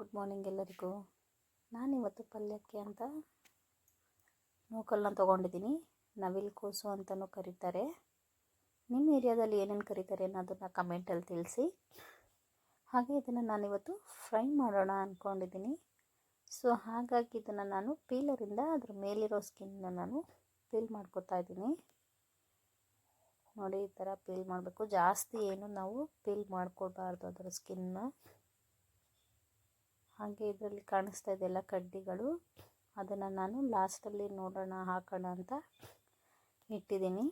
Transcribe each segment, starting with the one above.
Good morning ಎಲ್ಲರಿಗೂ. ನಾನು ಇವತ್ತು ಪಲ್ಯಕ್ಕೆ ಅಂತ ನೂಕಲ್ನ ತೊಗೊಂಡಿದ್ದೀನಿ. ನವಿಲ್ ಕೋಸು ಅಂತಲೂ ಕರೀತಾರೆ. ನಿಮ್ಮ ಏರಿಯಾದಲ್ಲಿ ಏನೇನು ಕರೀತಾರೆ ಅನ್ನೋದನ್ನು ಕಮೆಂಟಲ್ಲಿ ತಿಳಿಸಿ. ಹಾಗೆ ಇದನ್ನು ನಾನಿವತ್ತು ಫ್ರೈ ಮಾಡೋಣ ಅಂದ್ಕೊಂಡಿದ್ದೀನಿ ಸೊ ಹಾಗಾಗಿ ಇದನ್ನು ನಾನು ಪೀಲರಿಂದ ಅದ್ರ ಮೇಲಿರೋ ಸ್ಕಿನ್ನ ನಾನು ಪೀಲ್ ಮಾಡ್ಕೊತಾ ಇದ್ದೀನಿ. ನೋಡಿ, ಈ ಥರ ಪೀಲ್ ಮಾಡಬೇಕು. ಜಾಸ್ತಿ ಏನು ನಾವು ಪೀಲ್ ಮಾಡ್ಕೊಳ್ಬಾರ್ದು ಅದರ ಸ್ಕಿನ್ನ ಹಾಗೆ ಇದರಲ್ಲಿ ಕಾಣಿಸ್ತಾ ಇದೆಯಲ್ಲ ಕಡ್ಡಿಗಳು. ಅದನ್ನು ನಾನು ಲಾಸ್ಟಲ್ಲಿ ನೋಡೋಣ, ಹಾಕೋಣ ಅಂತ ಇಟ್ಟಿದ್ದೀನಿ.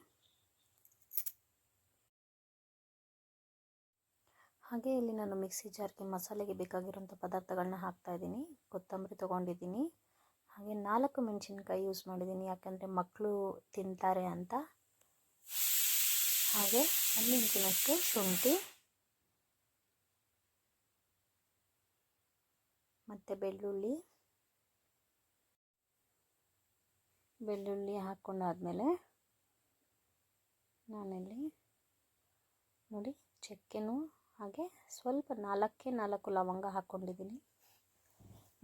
ಹಾಗೆ ಇಲ್ಲಿ ನಾನು ಮಿಕ್ಸಿ ಜಾರ್ಗೆ ಮಸಾಲೆಗೆ ಬೇಕಾಗಿರುವಂಥ ಪದಾರ್ಥಗಳನ್ನ ಹಾಕ್ತಾಯಿದ್ದೀನಿ ಕೊತ್ತಂಬರಿ ತೊಗೊಂಡಿದ್ದೀನಿ. ಹಾಗೆ ನಾಲ್ಕು ಮೆಣಸಿನ್ಕಾಯಿ ಯೂಸ್ ಮಾಡಿದ್ದೀನಿ, ಯಾಕಂದರೆ ಮಕ್ಕಳು ತಿಂತಾರೆ ಅಂತ. ಹಾಗೆ ಒಂದು ಇಂಚಿನಷ್ಟು ಶುಂಠಿ. ಮತ್ತು ಬೆಳ್ಳುಳ್ಳಿ. ಬೆಳ್ಳುಳ್ಳಿ ಹಾಕ್ಕೊಂಡಾದಮೇಲೆ ನಾನಿಲ್ಲಿ ನೋಡಿ ಚಕ್ಕೆನೂ ಹಾಗೆ ಸ್ವಲ್ಪ ನಾಲ್ಕೇ ನಾಲ್ಕು ಲವಂಗ ಹಾಕ್ಕೊಂಡಿದ್ದೀನಿ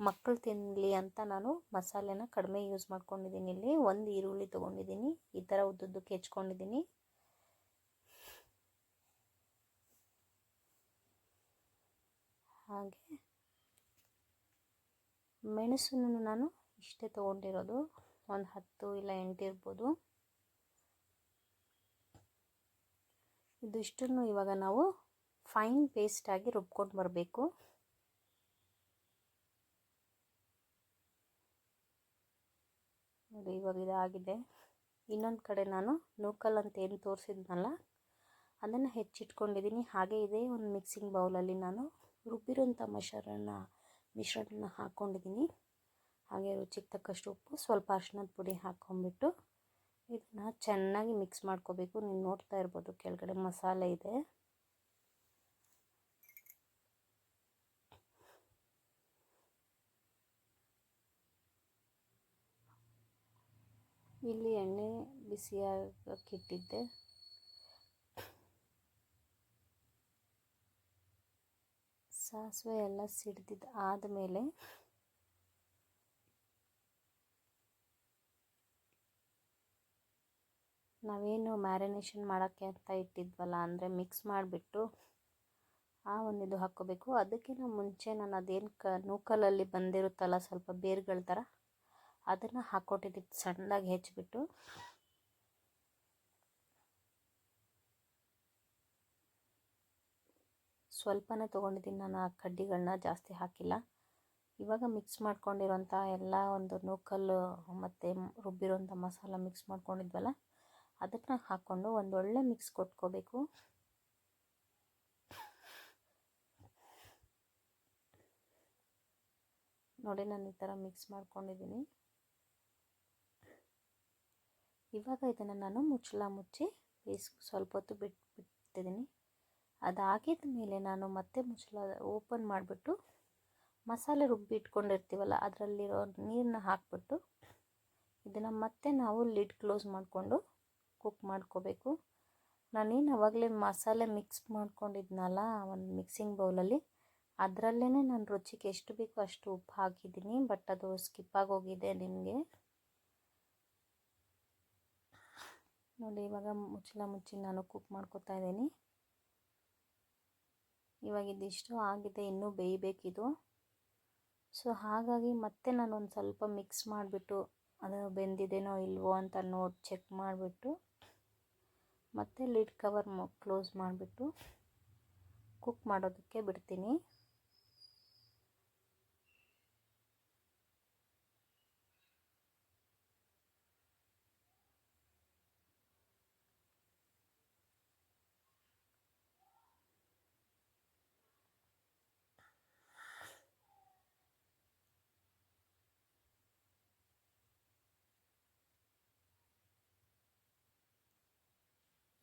ಮಕ್ಕಳು ತಿನ್ನಲಿ ಅಂತ ನಾನು ಮಸಾಲೆನ ಕಡಿಮೆ ಯೂಸ್ ಮಾಡ್ಕೊಂಡಿದ್ದೀನಿ ಇಲ್ಲಿ. ಒಂದು ಈರುಳ್ಳಿ ತೊಗೊಂಡಿದ್ದೀನಿ. ಈ ಥರ ಉದ್ದುದ್ದಕ್ಕೆ ಹೆಚ್ಕೊಂಡಿದ್ದೀನಿ. ಹಾಗೆ ಮೆಣಸನ್ನು ನಾನು ಇಷ್ಟೇ ತೊಗೊಂಡಿರೋದು. ಒಂದು ಹತ್ತು ಇಲ್ಲ ಎಂಟು ಇರ್ಬೋದು. ಇದಿಷ್ಟನ್ನು ಇವಾಗ ನಾವು ಫೈನ್ ಪೇಸ್ಟಾಗಿ ರುಬ್ಕೊಂಡು ಬರಬೇಕು. ನೋಡಿ, ಇವಾಗ ಇದಾಗಿದೆ. ಇನ್ನೊಂದು ಕಡೆ ನಾನು ನೂಕಲ್ ಅಂತ ಏನು ತೋರಿಸಿದ್ನಲ್ಲ, ಅದನ್ನು ಹೆಚ್ಚಿಟ್ಕೊಂಡಿದ್ದೀನಿ. ಹಾಗೆ ಇದೆ ಒಂದು ಮಿಕ್ಸಿಂಗ್ ಬೌಲಲ್ಲಿ ನಾನು ರುಬ್ಬಿರೋಂಥ ಮಸಾಲನ್ನ ಮಿಶ್ರಣನ ಹಾಕ್ಕೊಂಡಿದ್ದೀನಿ ಹಾಗೆ ರುಚಿಗೆ ತಕ್ಕಷ್ಟು ಉಪ್ಪು, ಸ್ವಲ್ಪ ಅರ್ಶಿನದ ಪುಡಿ ಹಾಕ್ಕೊಂಬಿಟ್ಟು ಇದನ್ನು ಚೆನ್ನಾಗಿ ಮಿಕ್ಸ್ ಮಾಡ್ಕೋಬೇಕು. ನೀವು ನೋಡ್ತಾ ಇರ್ಬೋದು, ಕೆಳಗಡೆ ಮಸಾಲೆ ಇದೆ. ಇಲ್ಲಿ ಎಣ್ಣೆ ಬಿಸಿಯಾಗಿಟ್ಟಿದ್ದೆ ಸಾಸಿವೆ ಎಲ್ಲ ಸಿಡ್ದಿದ್ದು ಆದಮೇಲೆ ನಾವೇನು ಮ್ಯಾರಿನೇಷನ್ ಮಾಡೋಕ್ಕೆ ಅಂತ ಇಟ್ಟಿದ್ವಲ್ಲ, ಅಂದರೆ ಮಿಕ್ಸ್ ಮಾಡಿಬಿಟ್ಟು ಆ ಒಂದು ಇದು ಹಾಕ್ಕೋಬೇಕು. ಅದಕ್ಕಿಂತ ಮುಂಚೆ ನಾನು ಅದೇನು ಕ, ನೂಕಲಲ್ಲಿ ಬಂದಿರುತ್ತಲ್ಲ ಸ್ವಲ್ಪ ಬೇರುಗಳ ಥರ ಅದನ್ನು ಹಾಕ್ಕೊಟ್ಟಿದ್ದು ಸಣ್ಣದಾಗಿ ಹೆಚ್ಚಿಬಿಟ್ಟು ಸ್ವಲ್ಪನೇ ತೊಗೊಂಡಿದ್ದೀನಿ. ನಾನು ಆ ಕಡ್ಡಿಗಳನ್ನ ಜಾಸ್ತಿ ಹಾಕಿಲ್ಲ. ಇವಾಗ ಮಿಕ್ಸ್ ಮಾಡ್ಕೊಂಡಿರೋಂಥ ಎಲ್ಲ ಒಂದು ನೂಕಲ್ಲು ಮತ್ತು ರುಬ್ಬಿರೋಂಥ ಮಸಾಲ ಮಿಕ್ಸ್ ಮಾಡ್ಕೊಂಡಿದ್ವಲ್ಲ ಅದನ್ನು ಹಾಕ್ಕೊಂಡು ಒಂದೊಳ್ಳೆ ಮಿಕ್ಸ್ ಕೊಟ್ಕೋಬೇಕು. ನೋಡಿ, ನಾನು ಈ ಥರ ಮಿಕ್ಸ್ ಮಾಡ್ಕೊಂಡಿದ್ದೀನಿ. ಇವಾಗ ಇದನ್ನು ನಾನು ಮುಚ್ಚಳ ಮುಚ್ಚಿ ಬೇಯಿಸ್ ಸ್ವಲ್ಪ ಹೊತ್ತು ಬಿಟ್ಟು ಬಿಟ್ಟಿದ್ದೀನಿ. ಅದಾಗಿದ ಮೇಲೆ ನಾನು ಮತ್ತೆ ಮುಚ್ಚಳ ಓಪನ್ ಮಾಡಿಬಿಟ್ಟು ಮಸಾಲೆ ರುಬ್ಬಿ ಇಟ್ಕೊಂಡಿರ್ತೀವಲ್ಲ ಅದರಲ್ಲಿರೋ ನೀರನ್ನ ಹಾಕ್ಬಿಟ್ಟು ಇದನ್ನು ಮತ್ತೆ ನಾವು ಲಿಡ್ ಕ್ಲೋಸ್ ಮಾಡಿಕೊಂಡು ಕುಕ್ ಮಾಡ್ಕೋಬೇಕು. ನಾನೇನು ಅವಾಗಲೇ ಮಸಾಲೆ ಮಿಕ್ಸ್ ಮಾಡ್ಕೊಂಡಿದ್ನಲ್ಲ ಒಂದು ಮಿಕ್ಸಿಂಗ್ ಬೌಲಲ್ಲಿ ಅದರಲ್ಲೇ ನಾನು ರುಚಿಗೆ ಎಷ್ಟು ಬೇಕೋ ಅಷ್ಟು ಉಪ್ಪು ಹಾಕಿದ್ದೀನಿ ಬಟ್ ಅದು ಸ್ಕಿಪ್ ಆಗೋಗಿದೆ ನಿಮಗೆ. ನೋಡಿ ಇವಾಗ ಮುಚ್ಚಲ ಮುಚ್ಚಿ ನಾನು ಕುಕ್ ಮಾಡ್ಕೋತಾ ಇದ್ದೀನಿ. ಇವಾಗ ಇದಿಷ್ಟು ಆಗಿದೆ, ಇನ್ನೂ ಬೇಯಬೇಕಿದು. ಸೊ, ಹಾಗಾಗಿ ಮತ್ತೆ ನಾನು ಒಂದು ಸ್ವಲ್ಪ ಮಿಕ್ಸ್ ಮಾಡಿಬಿಟ್ಟು ಅದು ಬೆಂದಿದೆನೋ ಇಲ್ವೋ ಅಂತ ನೋಡಿ, ಚೆಕ್ ಮಾಡಿಬಿಟ್ಟು ಮತ್ತೆ ಲಿಡ್ ಕವರ್ ಕ್ಲೋಸ್ ಮಾಡಿಬಿಟ್ಟು ಕುಕ್ ಮಾಡೋದಕ್ಕೆ ಬಿಡ್ತೀನಿ.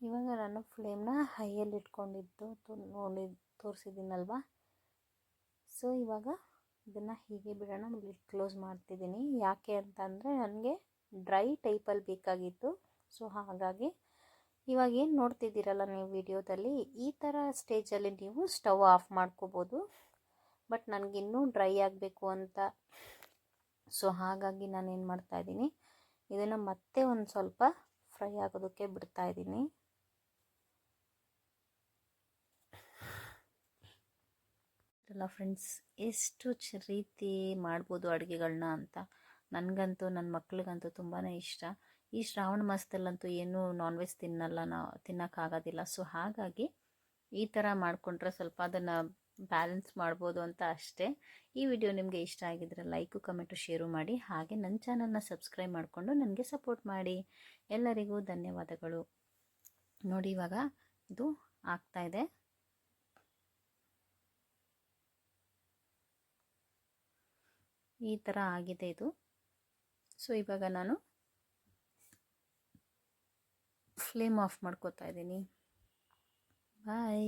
ಇವಾಗ ನಾನು ಫ್ಲೇಮ್ನ ಹೈಯಲ್ಲಿ ಇಟ್ಕೊಂಡಿದ್ದು ನೋಡಿ ತೋರಿಸಿದ್ದೀನಲ್ವ? ಸೊ ಇವಾಗ ಇದನ್ನು ಹೀಗೆ ಬಿಡೋಣ. ಲಿಡ್ ಕ್ಲೋಸ್ ಮಾಡ್ತಿದ್ದೀನಿ. ಯಾಕೆ ಅಂತಂದರೆ ನನಗೆ ಡ್ರೈ ಟೈಪಲ್ಲಿ ಬೇಕಾಗಿತ್ತು. ಸೊ ಹಾಗಾಗಿ ಇವಾಗ ಏನು ನೋಡ್ತಿದ್ದೀರಲ್ಲ ನೀವು ವಿಡಿಯೋದಲ್ಲಿ, ಈ ಥರ ಸ್ಟೇಜಲ್ಲಿ ನೀವು ಸ್ಟವ್ ಆಫ್ ಮಾಡ್ಕೋಬೋದು. ಬಟ್ ನನಗಿನ್ನೂ ಡ್ರೈ ಆಗಬೇಕು ಅಂತ. ಸೊ ಹಾಗಾಗಿ ನಾನು ಏನು ಮಾಡ್ತಾಯಿದ್ದೀನಿ ಇದನ್ನು ಮತ್ತೆ ಒಂದು ಸ್ವಲ್ಪ ಫ್ರೈ ಆಗೋದಕ್ಕೆ ಬಿಡ್ತಾ ಅಲ್ಲ ಫ್ರೆಂಡ್ಸ್, ಎಷ್ಟು ಚ ರೀತಿ ಮಾಡ್ಬೋದು ಅಡುಗೆಗಳನ್ನ ಅಂತ? ನನಗಂತೂ ನನ್ನ ಮಕ್ಳಿಗಂತೂ ತುಂಬಾ ಇಷ್ಟ. ಈ ಶ್ರಾವಣ ಮಾಸದಲ್ಲಂತೂ ಏನೂ ನಾನ್ ವೆಜ್ ತಿನ್ನಲ್ಲ ನಾ, ತಿನ್ನೋಕ್ಕಾಗೋದಿಲ್ಲ. ಸೊ, ಹಾಗಾಗಿ ಈ ಥರ ಮಾಡಿಕೊಂಡ್ರೆ ಸ್ವಲ್ಪ ಅದನ್ನು ಬ್ಯಾಲೆನ್ಸ್ ಮಾಡ್ಬೋದು ಅಂತ ಅಷ್ಟೇ. ಈ ವಿಡಿಯೋ ನಿಮಗೆ ಇಷ್ಟ ಆಗಿದ್ರೆ ಲೈಕು, ಕಮೆಂಟು, ಶೇರು ಮಾಡಿ. ಹಾಗೆ ನನ್ನ ಚಾನಲ್ನ ಸಬ್ಸ್ಕ್ರೈಬ್ ಮಾಡಿಕೊಂಡು ನನಗೆ ಸಪೋರ್ಟ್ ಮಾಡಿ. ಎಲ್ಲರಿಗೂ ಧನ್ಯವಾದಗಳು. ನೋಡಿ ಇವಾಗ ಇದು ಆಗ್ತಾಯಿದೆ ಈ ಥರ ಆಗಿದೆ ಇದು. ಸೊ ಇವಾಗ ನಾನು ಫ್ಲೇಮ್ ಆಫ್ ಮಾಡ್ಕೋತಾ ಇದ್ದೀನಿ. ಬಾಯ್